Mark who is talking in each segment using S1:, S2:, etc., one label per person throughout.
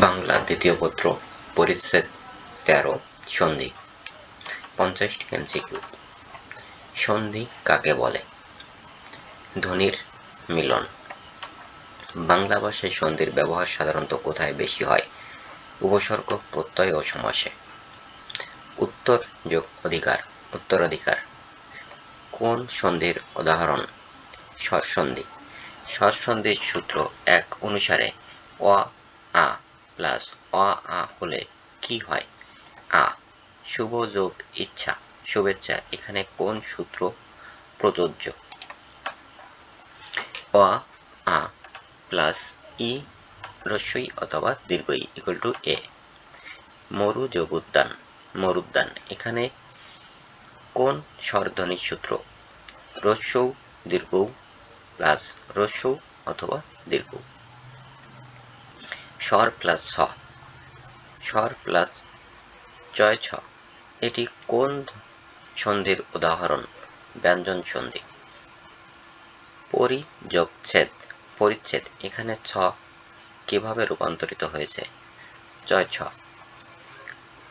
S1: বাংলা দ্বিতীয় পত্র, পরিচ্ছেদ তেরো, সন্ধি পঞ্চাশটি এমসিকিউ। সন্ধি কাকে বলে? ধ্বনির মিলন। বাংলা ভাষায় সন্ধির ব্যবহার সাধারণত কোথায় বেশি হয়? উপসর্গ, প্রত্যয় ও সমাসে। উত্তর যোগ অধিকার, উত্তরাধিকার। কোন সন্ধির উদাহরণ? স্বরসন্ধি স্বরসন্ধির সূত্র এক অনুসারে অ, আ প্লাস অ আ হলে কি হয়? আ, শুভ যোগ ইচ্ছা, শুভেচ্ছা। এখানে কোন সূত্র প্রযোজ্য? অ, আ প্লাস ই রস্যই অথবা দীর্ঘই ইকুয়াল টু এ মরু যোগ উদ্যান মরুদ্যান এখানে কোন স্বরধ্বনির সূত্র? রস্যৌ, দীর্ঘ প্লাস রস্যৌ অথবা দীর্ঘ। স্বর প্লাস ছ। স্বর প্লাস জয় ছ। এটি কোন সন্ধির উদাহরণ? ব্যঞ্জন সন্ধি পরিযোগ ছেদ পরিচ্ছেদ। এখানে ছ কীভাবে রূপান্তরিত হয়েছে? জয় ছ।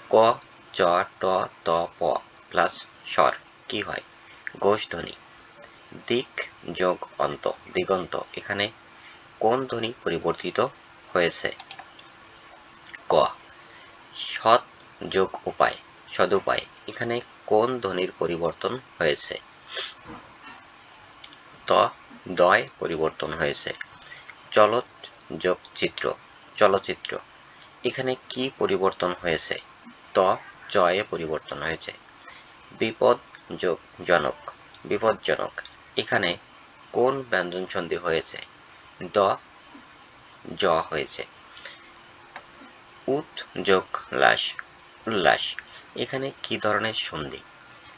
S1: ক, চ, ট, ত, প প্লাস স্বর। কি হয়? গোষ ধ্বনি দিক, যোগ, অন্ত, দিগন্ত। এখানে কোন ধ্বনি পরিবর্তিত হয়েছে। ক। সৎ যোগ উপায় সদুপায় এখানে কোন ধ্বনির পরিবর্তন হয়েছে? ত দয় পরিবর্তন হয়েছে। চলত যোগ চিত্র, চলচ্চিত্র। এখানে কি পরিবর্তন হয়েছে? ত, জয়ে পরিবর্তন হয়েছে। বিপদ যোগ জনক বিপজ্জনক এখানে কোন ব্যঞ্জন সন্ধি হয়েছে? দ জ হয়েছে। উত যোগ লাস উল্লাস। এখানে কি ধরনের সন্ধি?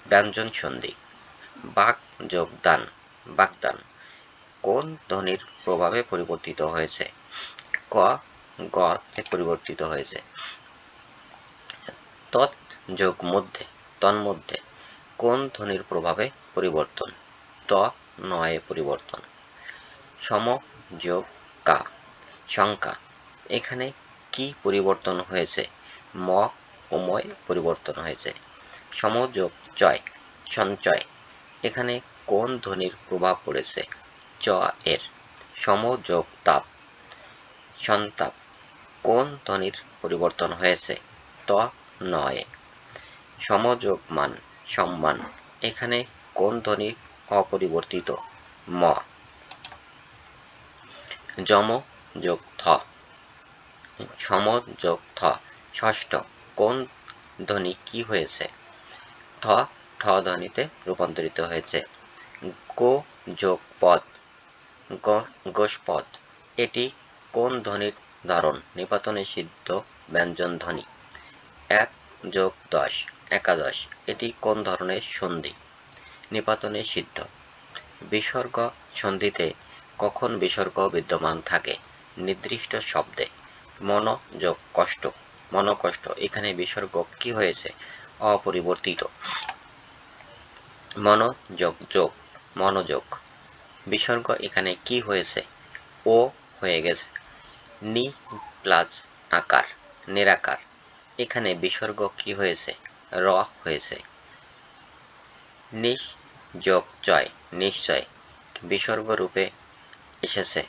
S1: ব্যঞ্জন সন্ধি। বাক যোগ দান, বাগদান। কোন ধ্বনির প্রভাবে পরিবর্তিত হয়েছে? ক, গ পরিবর্তিত হয়েছে। তৎ যোগ মধ্যে তন্মধ্যে কোন ধ্বনির প্রভাবে পরিবর্তন? ত, নয়ে পরিবর্তন। সম যোগ কা। সংখ্যা এখানে কি পরিবর্তন হয়েছে? ম উময় পরিবর্তন হয়েছে। সমযোগ চয় সঞ্চয়। এখানে কোন ধ্বনির প্রভাব পড়েছে? চ এর। সমযোগ তাপ, সন্তাপ। কোন ধ্বনির পরিবর্তন হয়েছে? ত নয়। সমযোগ মান, সম্মান। এখানে কোন ধ্বনি অপরিবর্তিত? ম। যম যোগ থ সম যোগ থ ষষ্ঠ, কোন ধ্বনি কি হয়েছে? থ, ঠ ধ্বনিতে রূপান্তরিত হয়েছে। গো যোগ পদ গোষ্পদ। এটি কোন ধ্বনির ধারণ? নিপাতনে সিদ্ধ ব্যঞ্জন ধ্বনি। এক যোগ দশ, একাদশ। এটি কোন ধরনের সন্ধি? নিপাতনে সিদ্ধ। বিসর্গ সন্ধিতে কখন বিসর্গ বিদ্যমান থাকে? নির্দিষ্ট শব্দে। মন যোগ কষ্ট। মনকষ্ট, এখানে বিসর্গ কি হয়েছে? অপরিবর্তিত। মনোযোগ, যোগ। মনোযোগ। বিসর্গ এখানে কি হয়েছে? ও হয়ে গেছে। নি প্লাস আকার, নিরাকার। এখানে বিসর্গ কি হয়েছে? র হয়েছে। নিঃ যোগ জয়। নিশ্চয়। বিসর্গ রূপে এসেছে।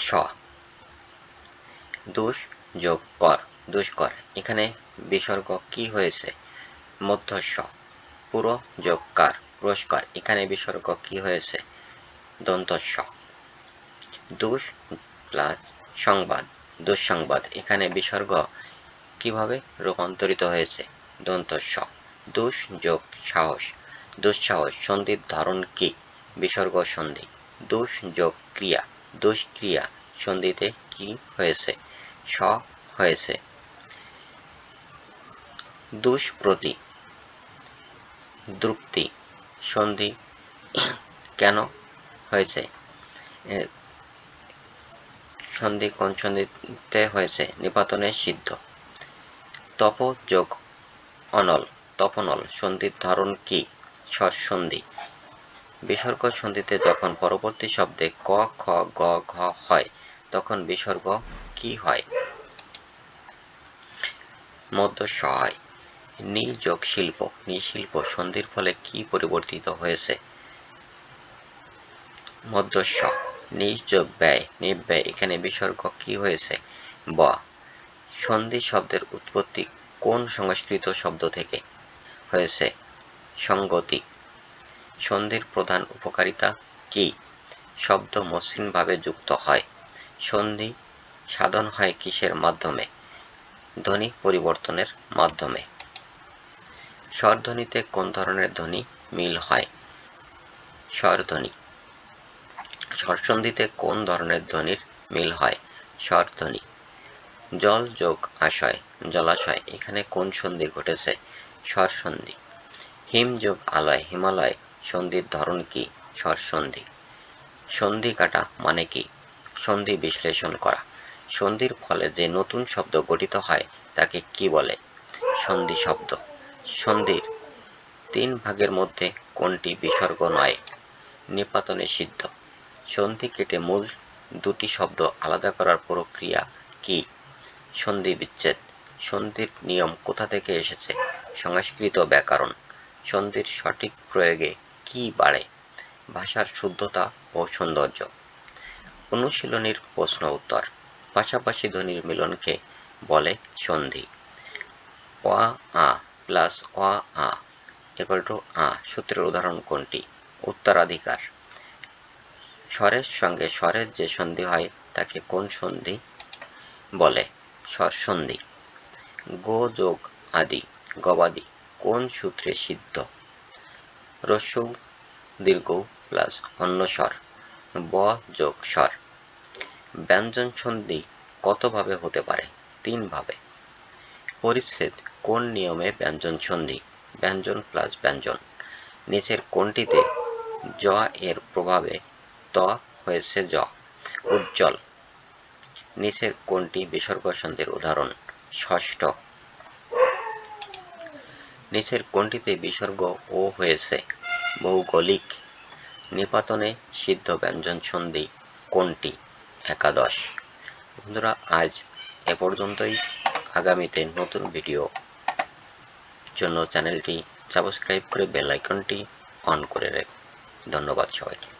S1: স। দুষ যোগ কর। দুষ্কর এখানে বিসর্গ কি হয়েছে? মধ্যস্ব পুরো যোগ কার। পুরস্কার। এখানে বিসর্গ কি হয়েছে? দন্তস্ব দুষ প্লাস সংবাদ। দুঃসংবাদ এখানে বিসর্গ কীভাবে রূপান্তরিত হয়েছে? দন্তস্ব দুষ যোগ সাহস। দুঃসাহস সন্ধির ধারণ কি? বিসর্গ সন্ধি। দুষ যোগ ক্রিয়া। দুষ্ক্রিয়া। সন্ধিতে কি হয়েছে? স হয়েছে। দুষ্প্রতি। দ্রুপ্তি সন্ধি কেন হয়েছে? সন্ধি কোন সন্ধিতে হয়েছে? নিপাতনে সিদ্ধ। তপ যোগ অনল। তপনল। সন্ধির ধারণ কি? সন্ধি বিসর্গ সন্ধিতে যখন পরবর্তী শব্দে ক, খ, গ, ঘ হয়, তখন বিসর্গ কি হয়? মধ্য সহায় নিযোগ শিল্প নিশিল্প সন্ধির ফলে কি পরিবর্তিত হয়েছে? মধ্যস্ব নিযোগ ব্যয় নির্ব্যয় এখানে বিসর্গ কি হয়েছে? ব, সন্ধি শব্দের উৎপত্তি কোন সংস্কৃত শব্দ থেকে হয়েছে? সঙ্গতি সন্ধির প্রধান উপকারিতা কি? শব্দ মসৃণভাবে যুক্ত হয়। সন্ধি সাধন হয় কিসের মাধ্যমে? ধ্বনি পরিবর্তনের মাধ্যমে। স্বরধ্বনিতে কোন ধরনের ধ্বনি মিল হয়? স্বরধ্বনি। স্বরসন্ধিতে কোন ধরনের ধ্বনির মিল হয়? স্বরধ্বনি। জল যোগ আশয়, জলাশয়, এখানে কোন সন্ধি ঘটেছে? স্বরসন্ধি। হিম যোগ আলয়, হিমালয় সন্ধির ধরন কি? স্বরসন্ধি সন্ধি কাটা মানে কি? সন্ধি বিশ্লেষণ করা। সন্ধির ফলে যে নতুন শব্দ গঠিত হয়, তাকে কি বলে? সন্ধি শব্দ। সন্ধির তিন ভাগের মধ্যে কোনটি বিসর্গ নয়? নিপাতনে সিদ্ধ। সন্ধি কেটে মূল দুটি শব্দ আলাদা করার প্রক্রিয়া কি? সন্ধি বিচ্ছেদ। সন্ধির নিয়ম কোথা থেকে এসেছে? সংস্কৃত ব্যাকরণ। সন্ধির সঠিক প্রয়োগে কি বাড়ে? ভাষার শুদ্ধতা ও সৌন্দর্য। অনুশীলনীর প্রশ্ন উত্তর। পাশাপাশি ধ্বনির মিলনকে বলে সন্ধি। অ, আ প্লাস অ, আ ইকুয়াল টু আ সূত্রের উদাহরণ কোনটি? উত্তরাধিকার। স্বরের সঙ্গে স্বরের যে সন্ধি হয়, তাকে কোন সন্ধি বলে? স্বর সন্ধি। গো যোগ আদি, গবাদি কোন সূত্রে সিদ্ধ? রস্যু দীর্ঘ প্লাস অন্য স্বর, ব যোগ স্বর। ব্যঞ্জন সন্ধি কতভাবে হতে পারে? তিনভাবে। পরিচ্ছেদ, কোন নিয়মে ব্যঞ্জন সন্ধি ব্যঞ্জন প্লাস ব্যঞ্জন। নিচের কোনটিতে জ এর প্রভাবে ত হয়েছে জ? উজ্জ্বল। নিচের কোনটি বিসর্গ সন্ধির উদাহরণ? ষষ্ঠ। নিচের কোনটিতে বিসর্গ ও হয়েছে। ভৌগোলিক নিপাতনে সিদ্ধ ব্যঞ্জন সন্ধি কোনটি একাদশ। বন্ধুরা, আজ এ পর্যন্তই। আগামীতে নতুন ভিডিও জন্য চ্যানেলটি সাবস্ক্রাইব করে বেল আইকনটি অন করে রেখে। ধন্যবাদ সবাইকে।